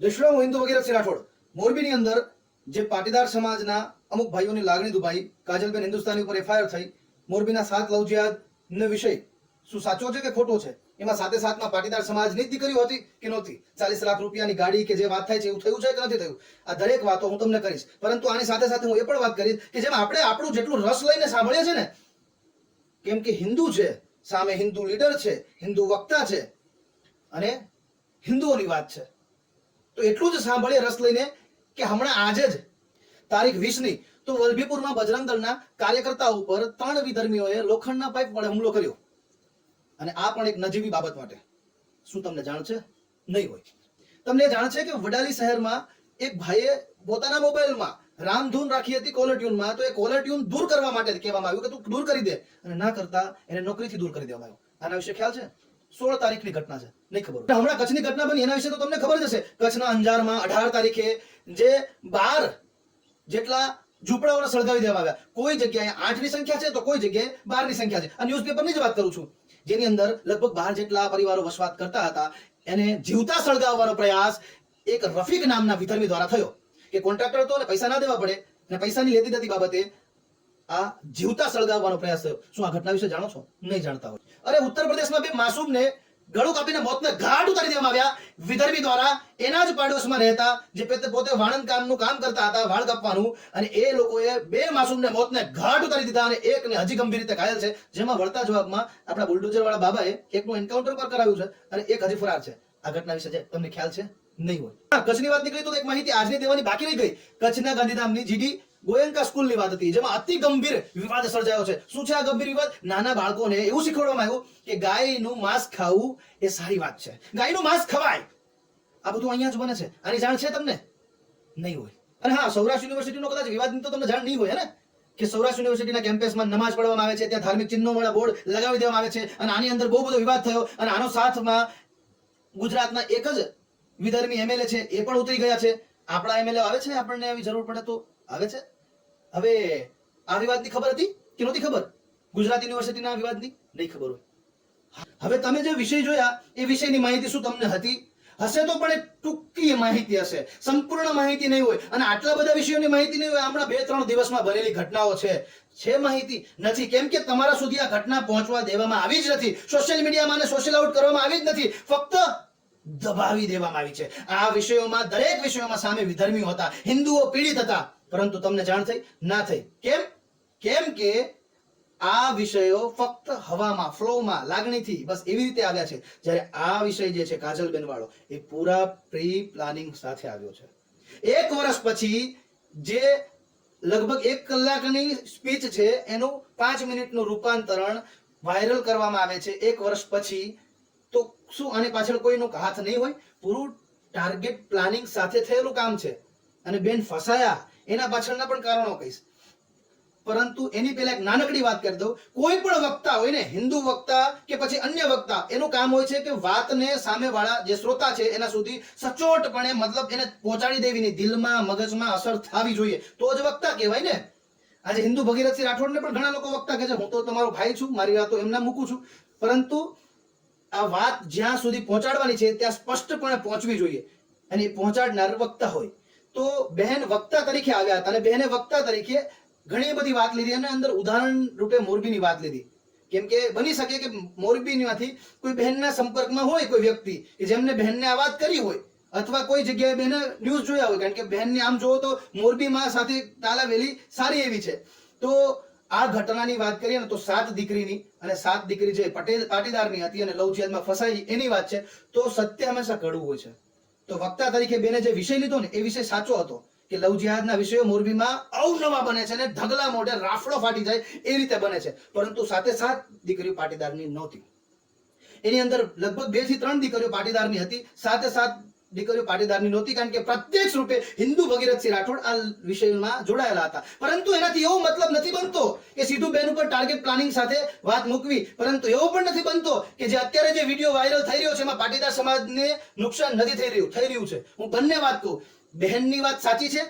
જય શ્રી હિન્દુ વગેરે શ્રી રાઠોડ. મોરબીની અંદર જે પાટીદાર સમાજના અમુક ભાઈઓની લાગણી દુભાઈ, કાજલબેન હિન્દુસ્તાની ઉપર એફઆઈઆર થઈ, મોરબીના સાત લવજિયાદનો વિષય શું સાચો છે કે ખોટો છે? એમાં સાથે સાથમાં પાટીદાર સમાજની જ દીકરીઓ હતી કે નહોતી? ચાલીસ લાખ રૂપિયાની ગાડી કે જે વાત થાય છે એવું થયું છે કે નથી થયું? આ દરેક વાતો હું તમને કરીશ પરંતુ આની સાથે સાથે હું એ પણ વાત કરીશ કે જેમ આપણે આપણું જેટલું રસ લઈને સાંભળીએ છીએ ને, કેમ કે હિન્દુ છે, સામે હિન્દુ લીડર છે, હિન્દુ વક્તા છે, અને હિન્દુઓની વાત છે. તો એટલું જ સાંભળીએ રસ લઈને કે હમણાં આજે જ તારીખ વીસની, તો વલભીપુરમાં બજરંગ દળના કાર્યકર્તા ઉપર ત્રણ વિધર્મીઓએ લોખંડના પાઇપ વડે હુમલો કર્યો. અને આ પણ એક નજીવી બાબત માટે. શું તમને જાણ છે? નહીં હોય. તમને જાણ છે કે વડાલી શહેરમાં એક ભાઈએ પોતાના મોબાઈલમાં રામધૂન રાખી હતી કોલર ટ્યુનમાં તો એ કોલર ટ્યુન દૂર કરવા માટે કહેવામાં આવ્યું કે તું દૂર કરી દે. અને ના કરતા એને નોકરીથી દૂર કરી દેવામાં આવ્યો. આના વિશે ખ્યાલ છે? સોળ તારીખની ઘટના છે. નહીં ખબર હમણાં કચ્છની ઘટના બની, એના વિશે તો તમને ખબર જ હશે. કચ્છના અંજારમાં અઢાર તારીખે જે બાર જેટલા ઝૂંપડાઓને સળગાવી દેવામાં આવ્યા. કોઈ જગ્યાએ આઠની સંખ્યા છે તો કોઈ જગ્યાએ બારની સંખ્યા છે. આ ન્યૂઝપેપરની જ વાત કરું છું. જેની અંદર લગભગ બાર જેટલા પરિવારો વસવાટ કરતા હતા, એને જીવતા સળગાવવાનો પ્રયાસ એક રફીક નામના વિધર્મી દ્વારા થયો કે કોન્ટ્રાક્ટર હતો અને પૈસા ના દેવા પડે અને પૈસાની લેતી દેતી બાબતે આ જીવતા સળગાવવાનો પ્રયાસ થયો. શું આ ઘટના વિશે જાણો છો? નહીં જાણતા હોય. અરે ઉત્તર પ્રદેશમાં બે માસૂમને ગળું કાપીને મોતને ઘાટ ઉતારી દેવામાં આવ્યા. વિદર્ભી દ્વારા એના જ પાડોશમાં રહેતા, જે પોતે વાણંદ કામનું કામ કરતા હતા, વાળ કાપવાનું, અને એ લોકોએ બે માસૂમને મોતને ઘાટ ઉતારી દીધા અને એકને હજી ગંભીર રીતે ઘાયલ છે. જેમાં વળતા જવાબમાં આપણા બુલડોઝર વાળા બાબાએ એકનું એન્કાઉન્ટર પર કરાવ્યું છે અને એક હજી ફરાર છે. આ ઘટના વિશે તમને ખ્યાલ છે? નહીં હોય. કચ્છની વાત નીકળી તો એક માહિતી આજની દેવાની બાકી રહી ગઈ. કચ્છના ગાંધીધામની જીડી ગોયંકા સ્કૂલની વાત હતી, જેમાં અતિ ગંભીર વિવાદ સર્જાયો છે. શું છે આ ગંભીર વિવાદ? નાના બાળકોને એવું શીખવાડવામાં આવ્યું કે ગાયનું માંસ ખાવું એ સારી વાત છે. ગાયનું માંસ ખવાય. આ બધું અહીંયા જ બને છે. આની જાણ છે તમને? નહીં હોય. અને હા, સૌરાષ્ટ્ર યુનિવર્સિટીનો કદાચ વિવાદની તો તમને જાણ નહીં હોય ને? કે સૌરાષ્ટ્ર યુનિવર્સિટીના કેમ્પસમાં નમાઝ પઢવામાં આવે છે, ત્યાં ધાર્મિક ચિહ્નો વાળા બોર્ડ લગાવી દેવામાં આવે છે, અને આની અંદર બહુ બધો વિવાદ થયો, અને આનો સાથમાં ગુજરાતના એક જ વિધર્મી એમએલએ છે, એ પણ ઉતરી ગયા છે. આપણા એમએલએ આવે છે આપણને આવી જરૂર પડે તો? આવે છે? હવે આ વિવાદની ખબર હતી કે નહોતી ખબર? ગુજરાત યુનિવર્સિટીના વિવાદની? નહીં ખબર હોય. હવે તમે જે વિષય જોયા, એ વિષયની માહિતી શું તમને હતી? હશે તો પણ ટૂંકી માહિતી હશે. સંપૂર્ણ માહિતી નહીં હોય. અને આટલા બધા વિષયોની માહિતી નહીં હોય, હમણાં બે ત્રણ દિવસમાં બનેલી ઘટનાઓ છે. છે માહિતી? નથી. કેમ કે તમારા સુધી આ ઘટના પહોંચવા દેવામાં આવી જ નથી. સોશિયલ મીડિયામાં સોશિયલ આઉટ કરવામાં આવી જ નથી. ફક્ત દબાવી દેવામાં આવી છે. આ વિષયોમાં, દરેક વિષયોમાં સામે વિધર્મીઓ હતા. હિન્દુઓ પીડિત હતા. પરંતુ તમને જાણ થઈ? ના થઈ. કેમ? કેમ કે આ વિષયો ફક્ત હવામાં, ફ્લોમાં, લાગણીથી બસ એવી રીતે આવ્યા છે. જ્યારે આ વિષય જે છે કાજલબેન વાળો એ પૂરા પ્રી પ્લાનિંગ સાથે આવ્યો છે. એક વર્ષ પછી જે લગભગ એક કલાકની સ્પીચ છે, એનું પાંચ મિનિટનું રૂપાંતરણ વાયરલ કરવામાં આવે છે. એક વર્ષ પછી તો શું આની પાછળ કોઈનો હાથ નહીં હોય? પૂરું ટાર્ગેટ પ્લાનિંગ સાથે થયેલું કામ છે. અને બેન ફસાયા. એના પાછળના પણ કારણો કહીશ. પરંતુ એની પહેલા એક નાનકડી વાત કરી દઉં. કોઈ પણ વક્તા હોય ને, હિન્દુ વક્તા કે પછી અન્ય વક્તા, એનું કામ હોય છે કે વાતને સામેવાળા જે શ્રોતા છે, એના સુધી સચોટપણે મતલબ એને પહોંચાડી દેવી નહીં દિલમાં, મગજમાં અસર થવી જોઈએ. તો જ વક્તા કહેવાય ને. આજે હિન્દુ ભગીરથસિંહ રાઠોડને પણ ઘણા લોકો વક્તા કહે છે, હું તો તમારો ભાઈ છું, મારી વાતો એમના મૂકું છું. પરંતુ આ વાત જ્યાં સુધી પહોંચાડવાની છે, ત્યાં સ્પષ્ટપણે પહોંચવી જોઈએ. અને પહોંચાડનાર વક્તા હોય. તો બહેન વક્તા તરીકે આવ્યા હતા અને બહેને વક્તા તરીકે ઘણી બધી વાત લીધી અને અંદર ઉદાહરણ રૂપે મોરબીની વાત લીધી. કેમ કે બની શકે કે મોરબીમાંથી કોઈ બહેનના સંપર્કમાં હોય કોઈ વ્યક્તિ કે જેમને બહેનને આ વાત કરી હોય અથવા કોઈ જગ્યાએ બહેને ન્યૂઝ જોયા હોય, કારણ કે બહેનને આમ જોવો તો મોરબીમાં સાથે તાલાવેલી સારી એવી છે. તો આ ઘટનાની વાત કરીએ ને તો સાત દીકરીની અને સાત દીકરી જે પટેલ પાટીદારની હતી અને લવ ફસાઈ, એની વાત છે. તો સત્ય હંમેશા કડવું હોય છે. તો વક્તા તરીકે બેને જે વિષય લીધો ને, એ વિષય સાચો હતો કે લવ જિહાદના વિષયો મોરબીમાં અવનવા બને છે અને ઢગલા મોઢે રાફડો ફાટી જાય એ રીતે બને છે. પરંતુ સાથે સાત દીકરીઓ પાટીદારની નહોતી. એની અંદર લગભગ બેથી ત્રણ દીકરીઓ પાટીદારની હતી. સાથે સાત દીકરીઓ પાટીદારની નહોતી કારણ કે પ્રત્યક્ષ રૂપે હિન્દુ ભગીરથસિંહ રાઠોડ આ વિષયમાં જોડાયેલા હતા. પરંતુ એનાથી એવો મતલબ નથી બનતો કે સીધું બેન ઉપર ટાર્ગેટ પ્લાનિંગ સાથે વાત મૂકવી. પરંતુ એવો પણ નથી બનતો કે જે અત્યારે જે વીડિયો વાયરલ થઈ રહ્યો છે, એમાં પાટીદાર સમાજને નુકસાન નથી થઈ રહ્યું થઈ રહ્યું છે. હું બંને વાત કહું. બહેનની વાત સાચી છે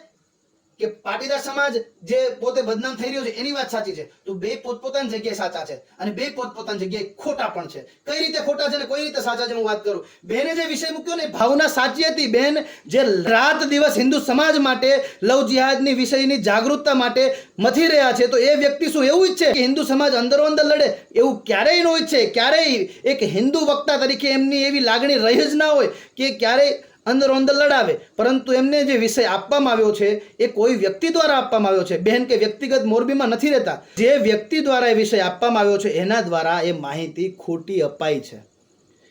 કે પાટીદાર સમાજ જે પોતે બદનામ થઈ રહ્યો છે, એની વાત સાચી છે. તો બે પોતપોતાની જગ્યાએ સાચા છે અને બે પોતપોતાની જગ્યાએ ખોટા પણ છે. કઈ રીતે ખોટા છે ને કઈ રીતે સાચા છે, હું વાત કરું. બેને જે વિષય મૂક્યો ને ભાવના સાચી હતી. બેન, જે રાત દિવસ હિન્દુ સમાજ માટે લવ જિહાદની વિષયની જાગૃતતા માટે મથી રહ્યા છે, તો એ વ્યક્તિ શું એવું ઈચ્છે કે હિન્દુ સમાજ અંદરો અંદર લડે? એવું ક્યારેય ન ઈચ્છે. ક્યારેય એક હિન્દુ વક્તા તરીકે એમની એવી લાગણી રહી જ ના હોય કે ક્યારેય અંદરો અંદર લડાવે. પરંતુ એમને જે વિષય આપવામાં આવ્યો છે, એ કોઈ વ્યક્તિ દ્વારા આપવામાં આવ્યો છે. બહેન કે વ્યક્તિગત મોરબીમાં નથી રહેતા. જે વ્યક્તિ દ્વારા એ વિષય આપવામાં આવ્યો છે, એના દ્વારા એ માહિતી ખોટી અપાઈ છે.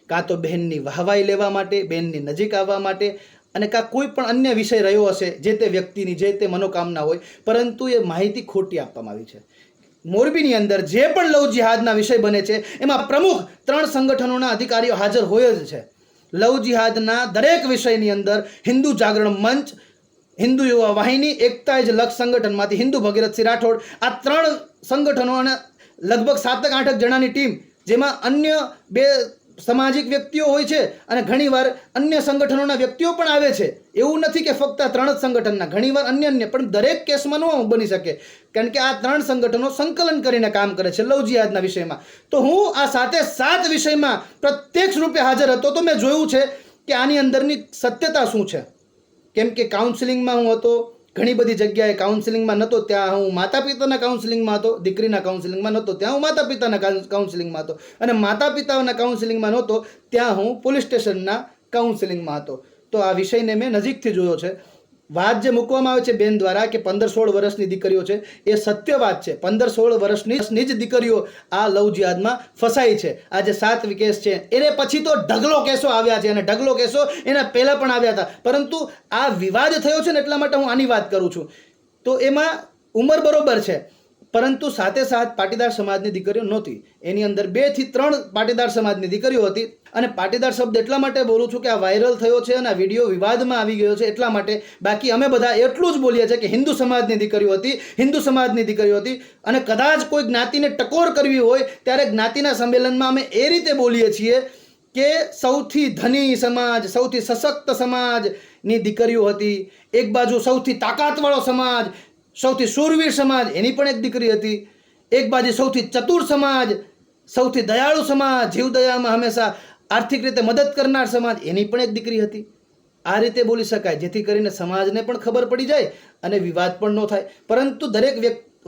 કાં તો બહેનની વાહવાઈ લેવા માટે બહેનની નજીક આવવા માટે, અને કાં કોઈ પણ અન્ય વિષય રહ્યો હશે, જે તે વ્યક્તિની, જે તે મનોકામના હોય, પરંતુ એ માહિતી ખોટી આપવામાં આવી છે. મોરબીની અંદર જે પણ લવ જિહાદના વિષય બને છે, એમાં પ્રમુખ ત્રણ સંગઠનોના અધિકારીઓ હાજર હોય જ છે. લવ જિહાદના દરેક વિષયની અંદર હિન્દુ જાગરણ મંચ, હિન્દુ યુવા વાહિની, એકતા જ લક્ષ સંગઠનમાંથી હિન્દુ ભગીરથસિંહ રાઠોડ, આ ત્રણ સંગઠનો અને લગભગ સાતક આઠક જણાની ટીમ, જેમાં અન્ય બે સામાજિક વ્યક્તિઓ હોય છે અને ઘણીવાર અન્ય સંગઠનોના વ્યક્તિઓ પણ આવે છે. એવું નથી કે ફક્ત આ ત્રણ જ સંગઠનના, ઘણીવાર અન્ય અન્ય, પણ દરેક કેસમાં ન બની શકે. કારણ કે આ ત્રણ સંગઠનો સંકલન કરીને કામ કરે છે. લવ વિષયમાં. તો હું આ સાથે સાત વિષયમાં પ્રત્યક્ષ રૂપે હાજર હતો. તો મેં જોયું છે કે આની અંદરની સત્યતા શું છે? કેમ કે કાઉન્સિલિંગમાં હું હતો ઘણી બધી જગ્યાએ કાઉન્સિલિંગમાં નહોતો ત્યાં હું માતા પિતાના કાઉન્સિલિંગમાં હતો, દીકરીના કાઉન્સિલિંગમાં નહોતો ત્યાં હું માતા પિતાના કાઉન્સિલિંગમાં હતો. અને માતા પિતાના કાઉન્સિલિંગમાં નહોતો, ત્યાં હું પોલીસ સ્ટેશનના કાઉન્સિલિંગમાં હતો. તો આ વિષયને મેં નજીકથી જોયો છે. વાત જે મૂકવામાં આવે છે બેન દ્વારા કે પંદર સોળ વર્ષની દીકરીઓ છે, એ સત્ય વાત છે. પંદર સોળ વર્ષની જ દીકરીઓ આ લવ જિહાદમાં ફસાઈ છે. આ જે સાત કેસ છે. એને પછી તો ઢગલો કેસો આવ્યા છે અને ઢગલો કેસો એના પહેલાં પણ આવ્યા હતા. પરંતુ આ વિવાદ થયો છે ને એટલા માટે હું આની વાત કરું છું. તો એમાં ઉંમર બરોબર છે. પરંતુ સાથે સાથ પાટીદાર સમાજની દીકરીઓ નહોતી. એની અંદર બેથી ત્રણ પાટીદાર સમાજની દીકરીઓ હતી અને પાટીદાર શબ્દ એટલા માટે બોલું છું કે આ વાયરલ થયો છે અને આ વીડિયો વિવાદમાં આવી ગયો છે એટલા માટે બાકી અમે બધા એટલું જ બોલીએ છીએ કે હિન્દુ સમાજની દીકરીઓ હતી, હિન્દુ સમાજની દીકરીઓ હતી અને કદાચ કોઈ જ્ઞાતિને ટકોર કરવી હોય ત્યારે જ્ઞાતિના સંમેલનમાં અમે એ રીતે બોલીએ છીએ કે સૌથી ધની સમાજ, સૌથી સશક્ત સમાજની દીકરીઓ હતી, એક બાજુ સૌથી તાકાતવાળો સમાજ સૌથી શૂરવીર સમાજ, એની પણ એક દીકરી હતી. એક બાજુ સૌથી ચતુર સમાજ, સૌથી દયાળુ સમાજ, જીવદયામાં હંમેશા આર્થિક રીતે મદદ કરનાર સમાજ, એની પણ એક દીકરી હતી. આ રીતે બોલી શકાય, જેથી કરીને સમાજને પણ ખબર પડી જાય અને વિવાદ પણ ન થાય. પરંતુ દરેક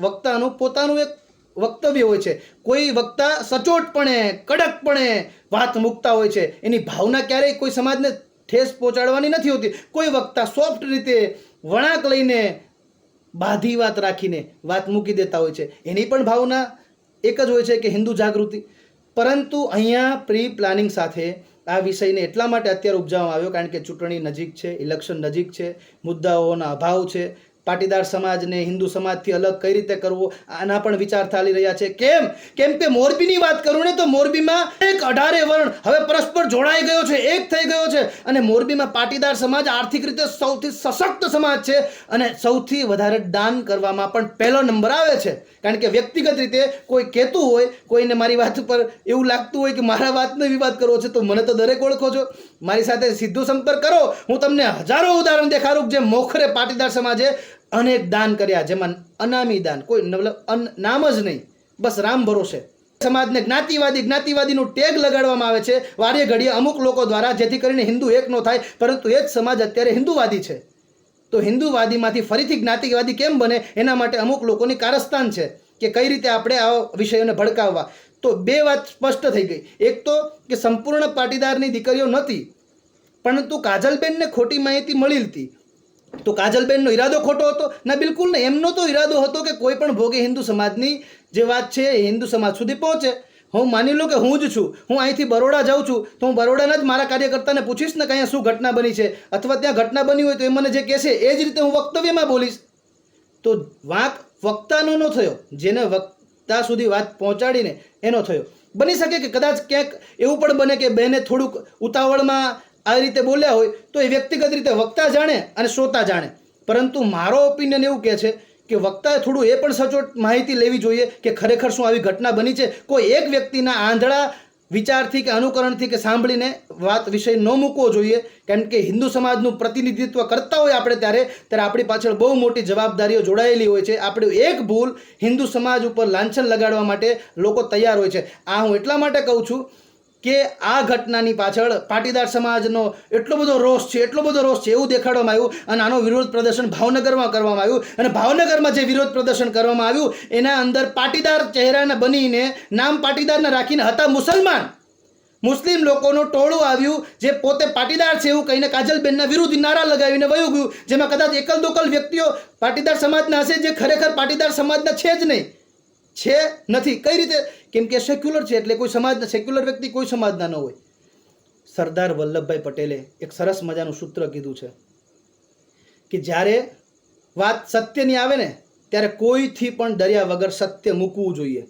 વક્તાનું પોતાનું એક વક્તવ્ય હોય છે. કોઈ વક્તા સચોટપણે, કડકપણે વાત મૂકતા હોય છે. એની ભાવના ક્યારેય કોઈ સમાજને ઠેસ પહોંચાડવાની નથી હોતી. કોઈ વક્તા સોફ્ટ રીતે વળાંક લઈને બાધી વાત રાખીને વાત મૂકી દેતા હોય છે. એની પણ ભાવના એક જ હોય છે કે હિન્દુ જાગૃતિ. પરંતુ અહીંયા પ્રી પ્લાનિંગ સાથે આ વિષયને એટલા માટે અત્યારે ઉપજાવવામાં આવ્યો, કારણ કે ચૂંટણી નજીક છે, ઇલેક્શન નજીક છે, મુદ્દાઓના અભાવ છે પાટીદાર સમાજને હિન્દુ સમાજથી અલગ કઈ રીતે કરવો? આના પણ વિચાર ચાલી રહ્યા છે. કેમ? કેમ કે મોરબીની વાત કરું ને તો મોરબીમાં એક અઢારે વર્ણ હવે પરસ્પર જોડાઈ ગયો છે, એક થઈ ગયો છે. અને મોરબીમાં પાટીદાર સમાજ આર્થિક રીતે સૌથી સશક્ત સમાજ છે અને સૌથી વધારે દાન કરવામાં પણ પહેલો નંબર આવે છે. કારણ કે વ્યક્તિગત રીતે કોઈ કહેતું હોય, કોઈને મારી વાત ઉપર એવું લાગતું હોય કે મારા વાતનો વિવાદ કરવો છે તો મને તો દરેક ઓળખો છો. મારી સાથે સીધો સંપર્ક કરો. હું તમને હજારો ઉદાહરણ દેખાડું જે મોખરે પાટીદાર સમાજે અનેક દાન કર્યા, જેમાં અનામી દાન, કોઈ મતલબ નામ જ નહીં, બસ રામ ભરોસે. સમાજને જ્ઞાતિવાદી, જ્ઞાતિવાદીનું ટેગ લગાડવામાં આવે છે. વારે ઘડીએ અમુક લોકો દ્વારા, જેથી કરીને હિન્દુ એક ન થાય, પરંતુ એ જ સમાજ અત્યારે હિન્દુવાદી છે. તો હિન્દુવાદીમાંથી ફરીથી જ્ઞાતિવાદી કેમ બને? એના માટે અમુક લોકોની કારસ્તાન છે કે કઈ રીતે આપણે આ વિષયોને ભડકાવવા. તો બે વાત સ્પષ્ટ થઈ ગઈ. એક તો કે સંપૂર્ણ પાટીદારની દીકરીઓ નહોતી, પરંતુ કાજલબેનને ખોટી માહિતી મળી હતી તો કાજલબેનનો ઈરાદો ખોટો હતો? ના, બિલકુલ નહીં. એમનો તો ઈરાદો હતો કે કોઈ પણ ભોગે હિન્દુ સમાજની જે વાત છે એ હિન્દુ સમાજ સુધી પહોંચે. હું માની લો કે હું જ છું. હું અહીંથી બરોડા જાઉં છું, તો હું બરોડાના જ મારા કાર્યકર્તાને પૂછીશ ને કે અહીંયા શું ઘટના બની છે? અથવા ત્યાં ઘટના બની હોય તો એ મને જે કહેશે, એ જ રીતે હું વક્તવ્યમાં બોલીશ. તો વાંક વક્તાનો ન થયો. જેને વક્તા સુધી વાત પહોંચાડીને એનો થયો. બની શકે કે કદાચ ક્યાંક એવું પણ બને કે બહેને થોડુંક ઉતાવળમાં આવી રીતે બોલ્યા હોય તો એ વ્યક્તિગત રીતે વક્તા જાણે અને શ્રોતા જાણે. પરંતુ મારો ઓપિનિયન એવું કહે છે કે વક્તાએ થોડું એ પણ સચોટ માહિતી લેવી જોઈએ કે ખરેખર શું આવી ઘટના બની છે. કોઈ એક વ્યક્તિના આંધળા વિચારથી કે અનુકરણથી કે સાંભળીને વાત વિષય ન મૂકવો જોઈએ. કારણ કે હિન્દુ સમાજનું પ્રતિનિધિત્વ કરતા હોય આપણે ત્યારે ત્યારે આપણી પાછળ બહુ મોટી જવાબદારીઓ જોડાયેલી હોય છે. આપણે એક ભૂલ હિન્દુ સમાજ ઉપર લાંછન લગાડવા માટે લોકો તૈયાર હોય છે. આ હું એટલા માટે કહું છું કે આ ઘટનાની પાછળ પાટીદાર સમાજનો એટલો બધો રોષ છે, એટલો બધો રોષ છે એવું દેખાડવામાં આવ્યું અને આનો વિરોધ પ્રદર્શન ભાવનગરમાં કરવામાં આવ્યું અને ભાવનગરમાં જે વિરોધ પ્રદર્શન કરવામાં આવ્યું, એના અંદર પાટીદાર ચહેરાના બનીને નામ પાટીદારના રાખીને હતા મુસલમાન. મુસ્લિમ લોકોનું ટોળું આવ્યું, જે પોતે પાટીદાર છે એવું કહીને કાજલબેનના વિરુદ્ધ નારા લગાવીને વયું ગયું, જેમાં કદાચ એકલ દોકલ વ્યક્તિઓ પાટીદાર સમાજના હશે, જે ખરેખર પાટીદાર સમાજના છે જ નહીં. છે નથી. કઈ રીતે? કેમ કે સેક્યુલર છે એટલે કોઈ સમાજના સેક્યુલર વ્યક્તિ કોઈ સમાજના ન હોય. સરદાર વલ્લભભાઈ પટેલે એક સરસ મજાનું સૂત્ર કીધું છે કે જ્યારે વાત સત્યની આવે ને, ત્યારે કોઈથી પણ ડર્યા વગર સત્ય મૂકવું જોઈએ.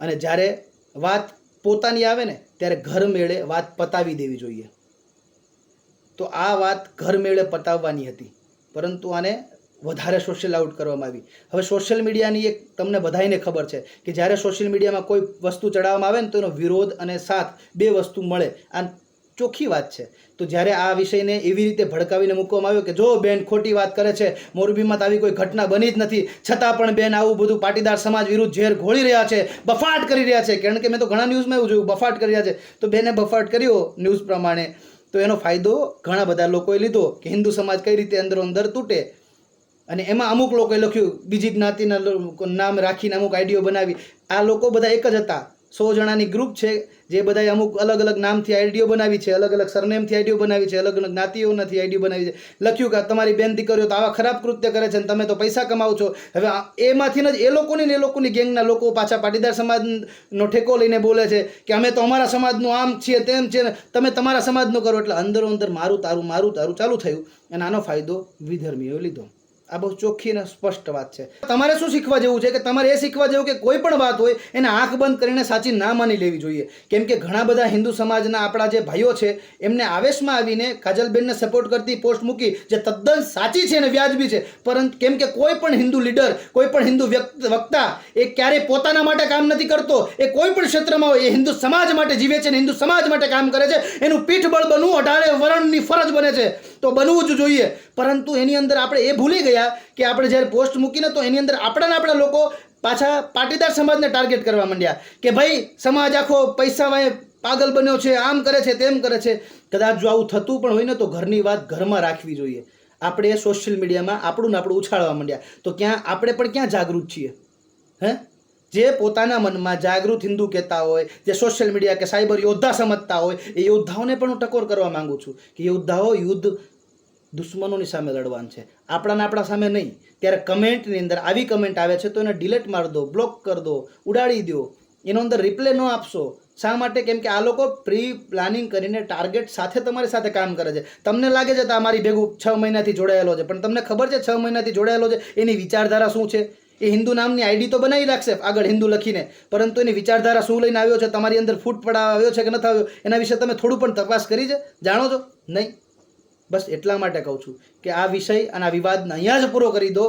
અને જ્યારે વાત પોતાની આવે ને, ત્યારે ઘર મેળે વાત પતાવી દેવી જોઈએ. તો આ વાત ઘર મેળે પતાવવાની હતી. પરંતુ આને વધારે સોશિયલ આઉટ કરવામાં આવી. હવે સોશિયલ મીડિયાની એક તમને બધાને ખબર છે કે જ્યારે સોશિયલ મીડિયામાં કોઈ વસ્તુ ચડાવવામાં આવે ને તો એનો વિરોધ અને સાથ બે વસ્તુ મળે. આ ચોખ્ખી વાત છે. તો જ્યારે આ વિષયને એવી રીતે ભડકાવીને મૂકવામાં આવ્યો કે જો બેન ખોટી વાત કરે છે, મોરબીમાં તો આવી કોઈ ઘટના બની જ નથી, છતાં પણ બેન આવું બધું પાટીદાર સમાજ વિરુદ્ધ ઝેર ઘોળી રહ્યા છે, બફાટ કરી રહ્યા છે. કારણ કે મેં તો ઘણા ન્યૂઝમાં એવું જોયું, બફાટ કરી રહ્યા છે. તો બેને બફાટ કર્યો ન્યૂઝ પ્રમાણે. તો એનો ફાયદો ઘણા બધા લોકોએ લીધો કે હિન્દુ સમાજ કઈ રીતે અંદરો અંદર તૂટે અને એમાં અમુક લોકોએ લખ્યું, બીજી જ્ઞાતિના નામ રાખીને અમુક આઈડિયો બનાવી. આ લોકો બધા એક જ હતા. સો જણાની ગ્રુપ છે, જે બધાએ અમુક અલગ અલગ નામથી આઈડિયો બનાવી છે અલગ અલગ સરનેમથી આઈડિયો બનાવી છે અલગ અલગ જ્ઞાતિઓનાથી આઈડિયો બનાવી છે. લખ્યું કે તમારી બેન દીકરીઓ તો આવા ખરાબ કૃત્ય કરે છે અને તમે તો પૈસા કમાવો છો. હવે એમાંથી જ, એ લોકોની ને એ લોકોની ગેંગના લોકો પાછા પાટીદાર સમાજનો ઠેકો લઈને બોલે છે કે અમે તો અમારા સમાજનું આમ છીએ, તેમ છે ને તમે તમારા સમાજનું કરો. એટલે અંદરો અંદર મારું તારું મારું તારું ચાલુ થયું. અને આનો ફાયદો વિધર્મીઓએ લીધો. આ બહુ ચોખ્ખી અને સ્પષ્ટ વાત છે. તમારે શું શીખવા જેવું છે? કે તમારે એ શીખવા જેવું કે કોઈ પણ વાત હોય, એને આંખ બંધ કરીને સાચી ના માની લેવી જોઈએ. કેમ કે ઘણા બધા હિન્દુ સમાજના આપણા જે ભાઈઓ છે, એમને આવેશમાં આવીને કાજલબેનને સપોર્ટ કરતી પોસ્ટ મૂકી જે તદ્દન સાચી છે અને વ્યાજબી છે. પરંતુ કેમ કે કોઈ પણ હિન્દુ લીડર કોઈ પણ હિન્દુ વક્તા એ ક્યારેય પોતાના માટે કામ નથી કરતો. એ કોઈ પણ ક્ષેત્રમાં હોય, એ હિન્દુ સમાજ માટે જીવે છે અને હિન્દુ સમાજ માટે કામ કરે છે. એનું પીઠબળ બનવું અઢારે વરણની ફરજ બને છે. તો બનવું જ જોઈએ. પરંતુ એની અંદર આપણે એ ભૂલી ગયા કે આપણે જ્યારે પોસ્ટ મૂકીને તો એની અંદર આપણાને આપણા લોકો પાછા પાટીદાર સમાજને ટાર્ગેટ કરવા માંડ્યા કે ભાઈ, સમાજ આખો પૈસા પાગલ બન્યો છે, આમ કરે છે, તેમ કરે છે. કદાચ જો આવું થતું પણ હોય ને તો ઘરની વાત ઘરમાં રાખવી જોઈએ. આપણે સોશિયલ મીડિયામાં આપણું ને આપણું ઉછાળવા માંડ્યા. તો ક્યાં આપણે પણ ક્યાં જાગૃત છીએ? હે? જે પોતાના મનમાં જાગૃત હિન્દુ કહેતા હોય, જે સોશિયલ મીડિયા કે સાયબર યોદ્ધા સમજતા હોય, એ યોદ્ધાઓને પણ હું ટકોર કરવા માગું છું કે યોદ્ધાઓ યુદ્ધ દુશ્મનોની સામે લડવાનું છે. આપણાને આપણા સામે નહીં. ત્યારે કમેન્ટની અંદર આવી કમેન્ટ આવે છે તો એને ડિલેટ માર દો બ્લોક કરી દો, ઉડાડી દો. એનો અંદર રિપ્લે ન આપશો. શા માટે? કેમ કે આ લોકો પ્રી પ્લાનિંગ કરીને ટાર્ગેટ સાથે તમારી સાથે કામ કરે છે. તમને લાગે છે તો અમારી ભેગું છ મહિનાથી જોડાયેલો છે, પણ તમને ખબર છે છ મહિનાથી જોડાયેલો છે? એની વિચારધારા શું છે? એ હિન્દુ નામની આઈડી તો બનાવી રાખશે, આગળ હિન્દુ લખીને. પરંતુ એની વિચારધારા શું લઈને આવ્યો છે? તમારી અંદર ફૂટ પડાવ આવ્યો છે કે નથી આવ્યો? એના વિશે તમે થોડું પણ તપાસ કરી છે? જાણો છો? નહીં? બસ એટલા માટે કહું છું કે આ વિષય અને આ વિવાદને અહીંયા જ પૂરો કરી દો.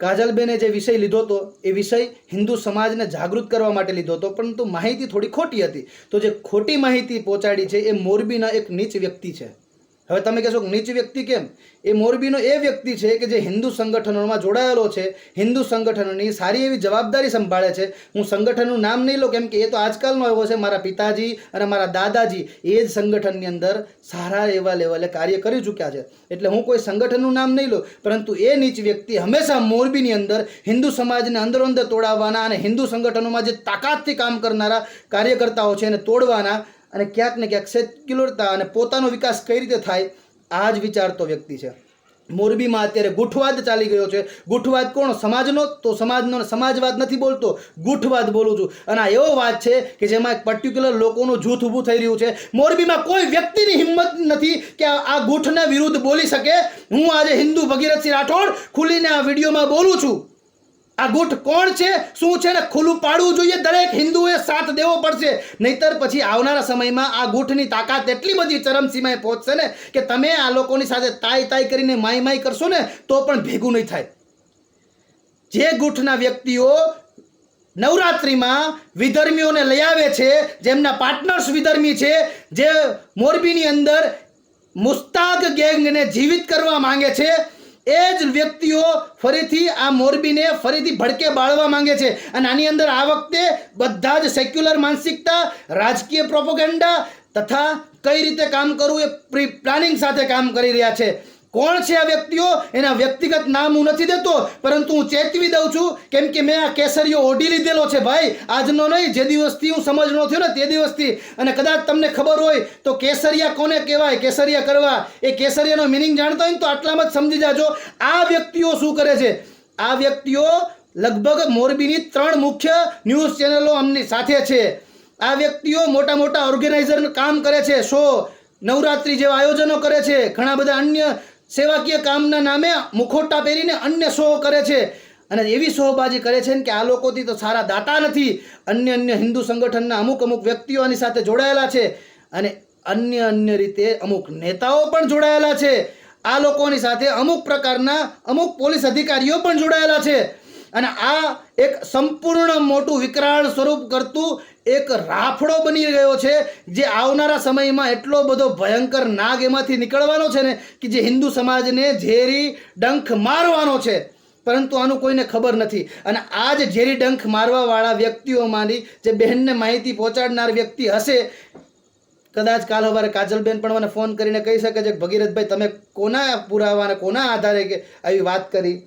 કાજલબેને જે વિષય લીધો હતો એ વિષય હિન્દુ સમાજને જાગૃત કરવા માટે લીધો હતો, પરંતુ માહિતી થોડી ખોટી હતી. તો જે ખોટી માહિતી પહોંચાડી છે એ મોરબીના એક નીચ વ્યક્તિ છે. હવે તમે કહેશો નીચ વ્યક્તિ કેમ? એ મોરબીનો એ વ્યક્તિ છે કે જે હિન્દુ સંગઠનોમાં જોડાયેલો છે, હિન્દુ સંગઠનોની સારી એવી જવાબદારી સંભાળે છે. હું સંગઠનનું નામ નહીં લો કેમ કે એ તો આજકાલનો એવો છે, મારા પિતાજી અને મારા દાદાજી એ જ સંગઠનની અંદર સારા એવા લેવલે કાર્ય કરી ચૂક્યા છે. એટલે હું કોઈ સંગઠનનું નામ નહીં લો પરંતુ એ નીચ વ્યક્તિ હંમેશા મોરબીની અંદર હિન્દુ સમાજને અંદરો અંદર તોડાવવાના અને હિન્દુ સંગઠનોમાં જે તાકાતથી કામ કરનારા કાર્યકર્તાઓ છે એને તોડવાના અને ક્યાંક ને ક્યાંક સેક્યુલરતા અને પોતાનો વિકાસ કઈ રીતે થાય, આ જ વિચારતો વ્યક્તિ છે. મોરબીમાં અત્યારે ગુઠવાદ ચાલી ગયો છે. ગુઠવાદ કોણ? સમાજનો? તો સમાજનો સમાજવાદ નથી બોલતો. ગુઠવાદ બોલું છું. અને આ એવો વાત છે કે જેમાં એક પર્ટિક્યુલર લોકોનું જૂથ ઊભું થઈ રહ્યું છે. મોરબીમાં કોઈ વ્યક્તિની હિંમત નથી કે આ ગુઠના વિરુદ્ધ બોલી શકે. હું આજે હિન્દુ ભગીરથસિંહ રાઠોડ ખુલીને આ વિડીયોમાં બોલું છું. આ ગુટ કોણ છે? શું છે? ને ખુલ્લું પાડવું જોઈએ. દરેક હિન્દુએ સાથ દેવો પડશે. નહીતર પછી આવનારા સમયમાં આ ગુઠની તાકાત એટલી બધી ચરમસીમાએ પહોંચશે ને કે તમે આ લોકોની સાથે તાઈ તાઈ કરીને માય માય કરશો ને તો પણ ભેગું નહીં થાય. જે ગુઠના વ્યક્તિઓ નવરાત્રિમાં વિધર્મીઓને લઈ આવે છે, જેમના પાર્ટનર્સ વિધર્મી છે, જે મોરબીની અંદર મુસ્તાક ગેંગને જીવિત કરવા માંગે છે એ જ વ્યક્તિઓ ફરીથી આ મોરબીને ફરીથી ભડકે બાળવા માંગે છે. અને આની અંદર આ વખતે બધા જ સેક્યુલર માનસિકતા, રાજકીય પ્રોપોગેન્ડા તથા કઈ રીતે કામ કરવું એ પ્રી પ્લાનિંગ સાથે કામ કરી રહ્યા છે. કોણ છે આ વ્યક્તિઓ? એના વ્યક્તિગત નામ હું નથી દેતો, પરંતુ હું ચેતવી દઉં છું, કેમ કે મેં આ કેસરીઓ ઓઢી લીધેલો છે ભાઈ, આજનો નહીં, જે દિવસથી હું સમજનો થયો ને તે દિવસથી. અને કદાચ તમને ખબર હોય, તો કેસરિયા કોને કહેવાય? કેસરિયા કરવા. એ કેસરિયાનો મિનિંગ જાણતા હોય ને તો આટલામાં જ સમજી જાજો. આ વ્યક્તિઓ શું કરે છે? આ વ્યક્તિઓ લગભગ મોરબીની ત્રણ મુખ્ય ન્યૂઝ ચેનલો અમની સાથે છે. આ વ્યક્તિઓ મોટા મોટા ઓર્ગેનાઇઝર કામ કરે છે. શો, નવરાત્રિ જેવા આયોજનો કરે છે. ઘણા બધા અન્ય સેવાકીય કામના નામે મુખોટા પહેરીને અન્ય શો કરે છે. અને એવી સોહબાજી કરે છે કે આ લોકોથી તો સારા દાતા નથી. અન્ય અન્ય હિન્દુ સંગઠનના અમુક અમુક વ્યક્તિઓ આની સાથે જોડાયેલા છે. અને અન્ય અન્ય રીતે અમુક નેતાઓ પણ જોડાયેલા છે. આ લોકોની સાથે અમુક પ્રકારના અમુક પોલીસ અધિકારીઓ પણ જોડાયેલા છે. અને આ એક સંપૂર્ણ મોટું વિકરાળ સ્વરૂપ કરતું એક રાફડો બની ગયો છે જે આવનારા સમયમાં એટલો બધો ભયંકર નાગ એમાંથી નીકળવાનો છે ને કે જે હિન્દુ સમાજને ઝેરી ડંખ મારવાનો છે. પરંતુ આનું કોઈને ખબર નથી. અને આ ઝેરી ડંખ મારવાવાળા વ્યક્તિઓમાંની જે બહેનને માહિતી પહોંચાડનાર વ્યક્તિ હશે, કદાચ કાલ સવારે કાજલબેન પણ મને ફોન કરીને કહી શકે છે કે, ભગીરથભાઈ, તમે કોના પુરાવા કોના આધારે આવી વાત કરી.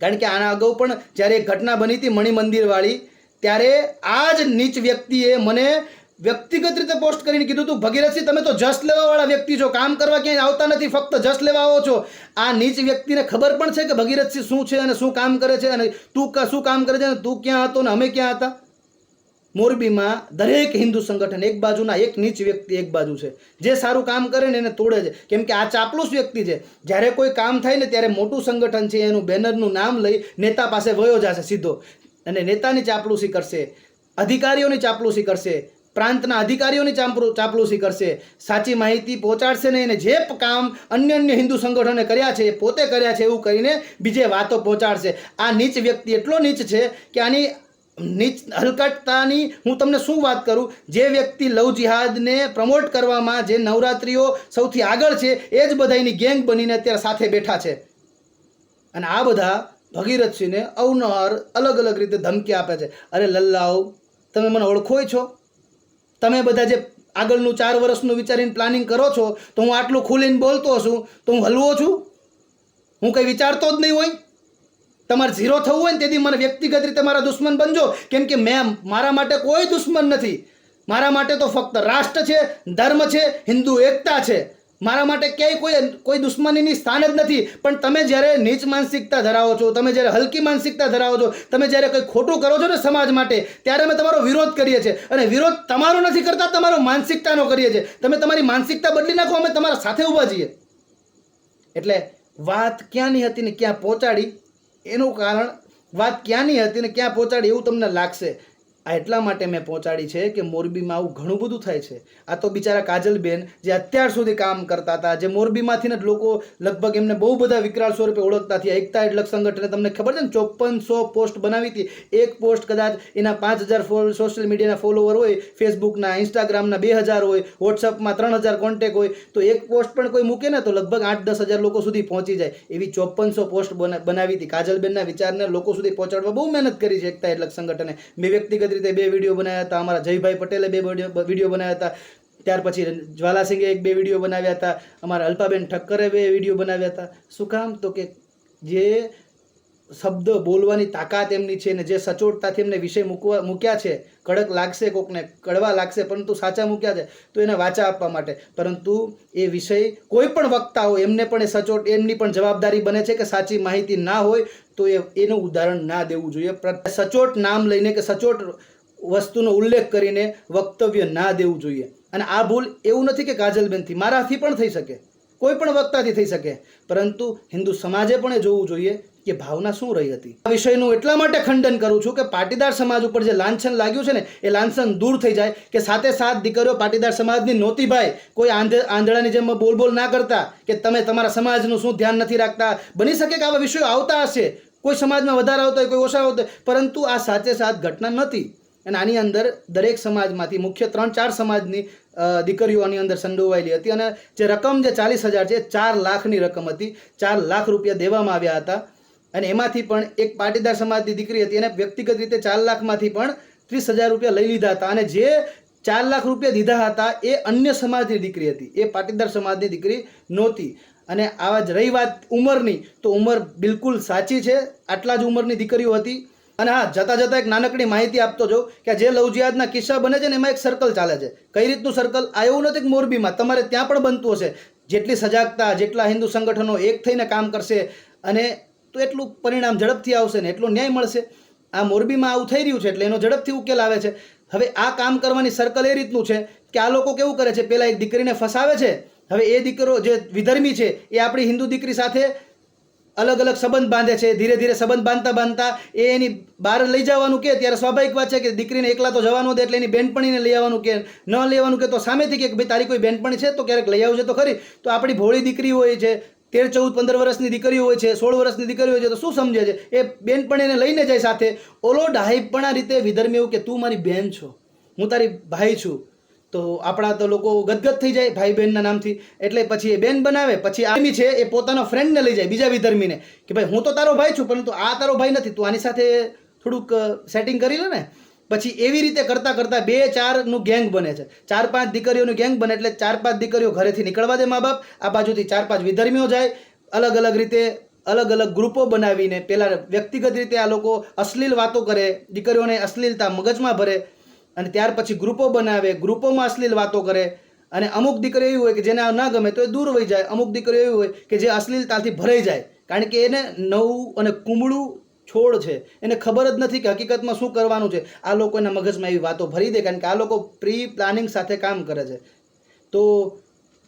કારણ કે આના અગાઉ પણ જ્યારે એક ઘટના બની હતી મણિ મંદિરવાળી ત્યારે આ જ નીચ વ્યક્તિએ મને વ્યક્તિગત રીતે પોસ્ટ કરીને કીધું તું ભગીરથસિંહ તમે તો જસ લેવાવાળા વ્યક્તિ છો. કામ કરવા ક્યાંય આવતા નથી, ફક્ત જસ લેવા આવો છો. આ નીચ વ્યક્તિને ખબર પણ છે કે ભગીરથસિંહ શું છે અને શું કામ કરે છે અને તું શું કામ કરે છે અને તું ક્યાં હતો ને અમે ક્યાં હતા? મોરબીમાં દરેક હિન્દુ સંગઠન એક બાજુના, એક નીચ વ્યક્તિ એક બાજુ છે. જે સારું કામ કરે ને એને તોડે છે. કેમ કે આ ચાપલુસ વ્યક્તિ છે. જ્યારે કોઈ કામ થાય ને ત્યારે મોટું સંગઠન છે, એનું બેનરનું નામ લઈ નેતા પાસે વયો જશે સીધો. અને નેતાની ચાપલુસી કરશે, અધિકારીઓની ચાપલુસી કરશે, પ્રાંતના અધિકારીઓની ચાપલૂસી કરશે, સાચી માહિતી પહોંચાડશે નહીં અને જે કામ અન્ય અન્ય હિન્દુ સંગઠને કર્યા છે એ પોતે કર્યા છે એવું કરીને બીજે વાતો પહોંચાડશે. આ નીચ વ્યક્તિ એટલો નીચ છે કે આની નીચ હલકટતાની હું તમને શું વાત કરું? જે વ્યક્તિ લવ જિહાદને પ્રમોટ કરવામાં જે નવરાત્રિઓ સૌથી આગળ છે એ જ બધાની ગેંગ બનીને અત્યારે સાથે બેઠા છે. અને આ બધા ભગીરથસિંહને અવનવાર અલગ અલગ રીતે ધમકી આપે છે. અરે લલ્લાઓ, તમે મને ઓળખોય છો? તમે બધા જે આગળનું ચાર વર્ષનું વિચારીને પ્લાનિંગ કરો છો, તો હું આટલું ખુલીને બોલતો છું, તો હું હલવો છું? હું કંઈ વિચારતો જ નહીં હોય? તમારે ઝીરો થવું હોય ને તેથી મને વ્યક્તિગત રીતે મારા દુશ્મન બનજો. કેમ કે મેં મારા માટે કોઈ દુશ્મન નથી. મારા માટે તો ફક્ત રાષ્ટ્ર છે, ધર્મ છે, હિન્દુ એકતા છે. મારા માટે ક્યાંય કોઈ કોઈ દુશ્મનીની સ્થાન જ નથી. પણ તમે જ્યારે નીચ માનસિકતા ધરાવો છો, તમે જ્યારે હલકી માનસિકતા ધરાવો છો, તમે જ્યારે કંઈ ખોટું કરો છો ને સમાજ માટે, ત્યારે અમે તમારો વિરોધ કરીએ છીએ. અને વિરોધ તમારો નથી કરતા, તમારો માનસિકતાનો કરીએ છીએ. તમે તમારી માનસિકતા બદલી નાખો, અમે તમારા સાથે ઊભા છીએ. એટલે વાત ક્યાંની હતી ને ક્યાં પહોંચાડી? એનું કારણ, વાત ક્યાંની હતી ને ક્યાં પહોંચાડી એવું તમને લાગશે. આ એટલા માટે મેં પહોંચાડી છે કે મોરબીમાં આવું ઘણું બધું થાય છે. આ તો બિચારા કાજલબેન જે અત્યાર સુધી કામ કરતા હતા, જે મોરબીમાંથી જ લોકો લગભગ એમને બહુ બધા વિકરાળ સ્વરૂપે ઓળખતા થયા. એકતા એટલે સંગઠને તમને ખબર છે ને, ચોપનસો પોસ્ટ બનાવી હતી. એક પોસ્ટ કદાચ એના પાંચ હજાર સોશિયલ મીડિયાના ફોલોવર હોય, ફેસબુકના, ઇન્સ્ટાગ્રામના બે હજાર હોય, વોટ્સઅપમાં ત્રણ હજાર કોન્ટેક હોય, તો એક પોસ્ટ પણ કોઈ મૂકે ને, તો લગભગ આઠ દસ હજાર લોકો સુધી પહોંચી જાય. એવી ચોપનસો પોસ્ટ બનાવી હતી. કાજલબેનના વિચારને લોકો સુધી પહોંચાડવા બહુ મહેનત કરી છે એકતા એટલે સંગઠને. મેં વ્યક્તિગત રીતે બે વીડિયો બનાવ્યા હતા. અમારા જયભાઈ પટેલે બે વીડિયો બનાવ્યા હતા. ત્યાર પછી જ્વાલાસિંહે એક બે વીડિયો બનાવ્યા હતા. અમારા અલ્પાબેન ઠક્કરે બે વીડિયો બનાવ્યા હતા. શું કામ? તો કે જે શબ્દ બોલવાની તાકાત એમની છે ને જે સચોટતાથી એમને વિષય મૂકવા, મૂક્યા છે, કડક લાગશે કોકને, કડવા લાગશે, પરંતુ સાચા મૂક્યા છે, તો એને વાચા આપવા માટે. પરંતુ એ વિષય કોઈ પણ વક્તા હોય, એમને પણ એ સચોટ, એમની પણ જવાબદારી બને છે કે સાચી માહિતી ના હોય તો એ એનું ઉદાહરણ ના દેવું જોઈએ. સચોટ નામ લઈને કે સચોટ વસ્તુનો ઉલ્લેખ કરીને વક્તવ્ય ના દેવું જોઈએ. અને આ ભૂલ એવું નથી કે કાજલબેનથી, મારાથી પણ થઈ શકે. કોઈ પણ વક્તાથી થઈ શકે. પરંતુ હિન્દુ સમાજે પણ એ જોવું જોઈએ કે ભાવના શું રહી હતી. આ વિષયનું એટલા માટે ખંડન કરું છું કે પાટીદાર સમાજ ઉપર જે લાંછન લાગ્યું છે ને, એ લાંછન દૂર થઈ જાય કે સાથે સાત દીકરીઓ પાટીદાર સમાજની નહોતી ભાઈ, કોઈ આંધ, આંધળાની જેમ બોલ બોલ ના કરતા કે તમે તમારા સમાજનું શું ધ્યાન નથી રાખતા. બની શકે કે આવા વિષયો આવતા હશે. કોઈ સમાજમાં વધારે આવતો હોય, કોઈ ઓછા આવતો હોય, પરંતુ આ સાચે સાત ઘટના નથી. અને આની અંદર દરેક સમાજમાંથી, મુખ્ય ત્રણ ચાર સમાજની દીકરીઓ આની અંદર સંડોવાયેલી હતી અને જે રકમ જે ચાલીસ હજાર છે ચાર લાખની રકમ હતી. ચાર લાખ રૂપિયા દેવામાં આવ્યા હતા. અને એમાંથી પણ એક પાટીદાર સમાજની દીકરી હતી એને વ્યક્તિગત રીતે ચાર લાખમાંથી પણ ત્રીસ હજાર રૂપિયા લઈ લીધા હતા. અને જે ચાર લાખ રૂપિયા દીધા હતા એ અન્ય સમાજની દીકરી હતી. એ પાટીદાર સમાજની દીકરી નહોતી. અને આવા જ રહી વાત ઉંમરની, તો ઉંમર બિલકુલ સાચી છે. આટલા જ ઉંમરની દીકરીઓ હતી. અને હા, જતાં જતાં એક નાનકડી માહિતી આપતો જાઉં કે જે લવજિયાદના કિસ્સા બને છે ને એમાં એક સર્કલ ચાલે છે. કઈ રીતનું સર્કલ આ એવું નથી મોરબીમાં તમારે ત્યાં પણ બનતું હશે. જેટલી સજાગતા, જેટલા હિન્દુ સંગઠનો એક થઈને કામ કરશે અને તો એટલું પરિણામ ઝડપથી આવશે ને એટલો ન્યાય મળશે. આ મોરબીમાં આવું થઈ રહ્યું છે એટલે એનો ઝડપથી ઉકેલ આવે છે. હવે આ કામ કરવાની સર્કલ એ રીતનું છે કે આ લોકો કેવું કરે છે? પહેલાં એક દીકરીને ફસાવે છે. હવે એ દીકરો જે વિધર્મી છે એ આપણી હિન્દુ દીકરી સાથે અલગ અલગ સંબંધ બાંધે છે ધીરે ધીરે સંબંધ બાંધતા બાંધતા એ એની બહાર લઈ જવાનું કે ત્યારે સ્વાભાવિક વાત છે કે દીકરીને એકલા તો જવાનું દે એટલે એની બેનપણીને લઈ આવવાનું કે ન લેવાનું કે તો સામેથી કે ભાઈ તારી કોઈ બેનપણી છે તો ક્યારેક લઈ આવજે તો ખરી. તો આપણી ભોળી દીકરી હોય છે, તેર, ચૌદ, પંદર વર્ષની દીકરીઓ હોય છે, સોળ વર્ષની દીકરીઓ હોય છે તો શું સમજે છે? એ બેનપણીને લઈને જાય સાથે. ઓલો ડાહીપણા રીતે વિધર્મી એવું કે તું મારી બેન છો. હું તારી ભાઈ છું. તો આપણા તો લોકો ગદગદ થઈ જાય ભાઈ બહેનના નામથી. એટલે પછી એ બેન બનાવે, પછી આર્મી છે, એ પોતાના ફ્રેન્ડને લઈ જાય બીજા વિધર્મીને. કે ભાઈ હું તો તારો ભાઈ છું, પરંતુ આ તારો ભાઈ નથી, તું આની સાથે થોડુંક સેટિંગ કરી લે ને. પછી એવી રીતે કરતાં કરતાં બે ચારનું ગેંગ બને છે. ચાર પાંચ દીકરીઓનું ગેંગ બને, એટલે ચાર પાંચ દીકરીઓ ઘરેથી નીકળવા દે મા બાપ, આ બાજુથી ચાર પાંચ વિધર્મીઓ જાય, અલગ અલગ રીતે, અલગ અલગ ગ્રુપો બનાવીને પહેલાં વ્યક્તિગત રીતે આ લોકો અશ્લીલ વાતો કરે, દીકરીઓને અશ્લીલતા મગજમાં ભરે અને ત્યાર પછી ગ્રુપો બનાવે, ગ્રુપોમાં અશ્લીલ વાતો કરે. અને અમુક દીકરીઓ એવી હોય કે જેને આ ન ગમે તો એ દૂર વહી જાય. અમુક દીકરીઓ એવી હોય કે જે અશ્લીલતાથી ભરાઈ જાય. કારણ કે એને નવું અને કુમળું છોડ છે. એને ખબર જ નથી કે હકીકતમાં શું કરવાનું છે. આ લોકો એના મગજમાં એવી વાતો ભરી દે કારણ કે આ લોકો પ્રી પ્લાનિંગ સાથે કામ કરે છે. તો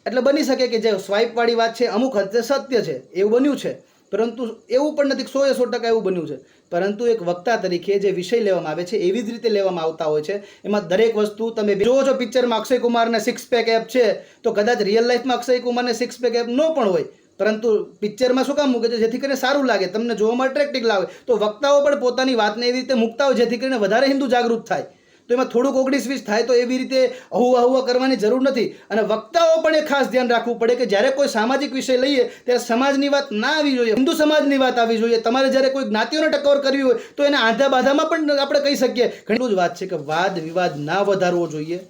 એટલે બની શકે કે જે સ્વાઇપવાળી વાત છે, અમુક હદે સત્ય છે. એવું બન્યું છે. પરંતુ એવું પણ નથી સો એ સો ટકા એવું બન્યું છે. પરંતુ એક વક્તા તરીકે જે વિષય લેવામાં આવે છે, એવી જ રીતે લેવામાં આવતા હોય છે. એમાં દરેક વસ્તુ તમે જોવો છો પિક્ચરમાં અક્ષય કુમારને સિક્સ પેક એપ છે, તો કદાચ રિયલ લાઈફમાં અક્ષય કુમારને સિક્સ પેક એપ ન પણ હોય. પરંતુ પિક્ચરમાં શું કામ મૂકે છે? જેથી કરીને સારું લાગે, તમને જોવામાં અટ્રેક્ટિવ લાગે. તો વક્તાઓ પણ પોતાની વાતને એવી રીતે મૂકતા હોય જેથી કરીને વધારે હિન્દુ જાગૃત થાય. તો એમાં થોડુંક ઓગણીસ વીસ થાય તો એવી રીતે અહુવા અહુવા કરવાની જરૂર નથી. અને વક્તાઓ પણ એ ખાસ ધ્યાન રાખવું પડે કે જ્યારે કોઈ સામાજિક વિષય લઈએ ત્યારે સમાજની વાત ના આવી જોઈએ. હિન્દુ સમાજની વાત આવી જોઈએ. તમારે જ્યારે કોઈ જ્ઞાતિઓને ટકોર કરવી હોય તો એને આધા બાધામાં પણ આપણે કહી શકીએ. ઘણી જ વાત છે કે વાદ વિવાદ ના વધારવો જોઈએ.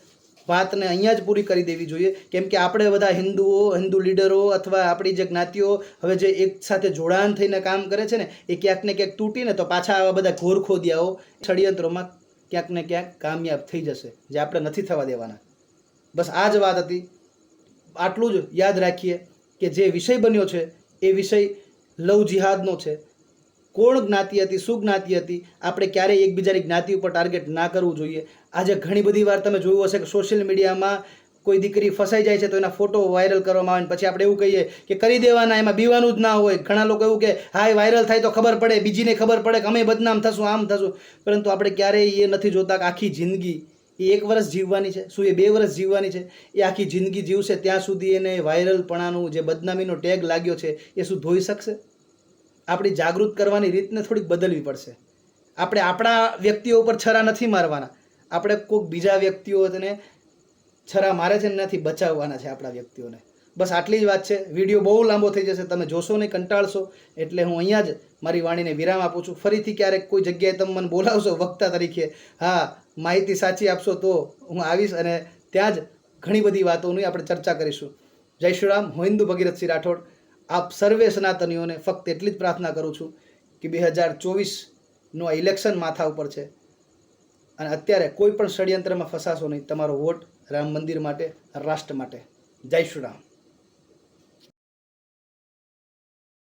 વાતને અહીંયા જ પૂરી કરી દેવી જોઈએ. કેમ કે આપણે બધા હિન્દુઓ, હિન્દુ લીડરો અથવા આપણી જે જ્ઞાતિઓ હવે જે એક સાથે જોડાણ થઈને કામ કરે છે ને, એ ક્યાંક ને ક્યાંક તૂટીને તો પાછા આવા બધા ઘોર ખોદ્યાઓ, ષડયંત્રોમાં ક્યાંક ને ક્યાંક કામયાબ થઈ જશે, જે આપણે નથી થવા દેવાના. બસ આ જ વાત હતી. આટલું જ યાદ રાખીએ કે જે વિષય બન્યો છે, એ વિષય લવ જિહાદનો છે. કોણ જ્ઞાતિ હતી, શું જ્ઞાતિ હતી, આપણે ક્યારેય એકબીજાની જ્ઞાતિ ઉપર ટાર્ગેટ ના કરવું જોઈએ. આજે ઘણી બધી વાર તમે જોયું હશે કે સોશિયલ મીડિયામાં કોઈ દીકરી ફસાઈ જાય છે તો એના ફોટો વાયરલ કરવામાં આવે પછી આપણે એવું કહીએ કે કરી દેવાના, એમાં બીવાનું જ ના હોય. ઘણા લોકો એવું કે હા વાયરલ થાય તો ખબર પડે, બીજીને ખબર પડે કે અમે બદનામ થશું, આમ થશું. પરંતુ આપણે ક્યારેય એ નથી જોતા કે આખી જિંદગી એ એક વર્ષ જીવવાની છે. શું એ બે વર્ષ જીવવાની છે? એ આખી જિંદગી જીવશે, ત્યાં સુધી એને વાયરલપણાનું જે બદનામીનો ટેગ લાગ્યો છે, એ શું ધોઈ શકશે? આપણી જાગૃત કરવાની રીતને થોડીક બદલવી પડશે. આપણે આપણા વ્યક્તિઓ ઉપર છરા નથી મારવાના. આપણે કોઈક બીજા વ્યક્તિઓને છરા મારે છે ને એનાથી બચાવવાના છે આપણા વ્યક્તિઓને. બસ આટલી જ વાત છે. વીડિયો બહુ લાંબો થઈ જશે. તમે જોશો નહીં, કંટાળશો. એટલે હું અહીંયા જ મારી વાણીને વિરામ આપું છું. ફરીથી ક્યારેક કોઈ જગ્યાએ તમે મને બોલાવશો વક્તા તરીકે, હા, માહિતી સાચી આપશો તો હું આવીશ અને ત્યાં જ ઘણી બધી વાતોની આપણે ચર્ચા કરીશું. જય શ્રી રામ. હું હિન્દુ ભગીરથસિંહ રાઠોડ. આપ સર્વે સનાતનીઓને ફક્ત એટલી જ પ્રાર્થના કરું છું કે બે હજાર ચોવીસનું આ ઇલેક્શન માથા ઉપર છે. અને અત્યારે કોઈ પણ ષડયંત્રમાં ફસાશો નહીં. તમારો વોટ રામ મંદિર માટે રાષ્ટ્ર માટે. જય શ્રી રામ.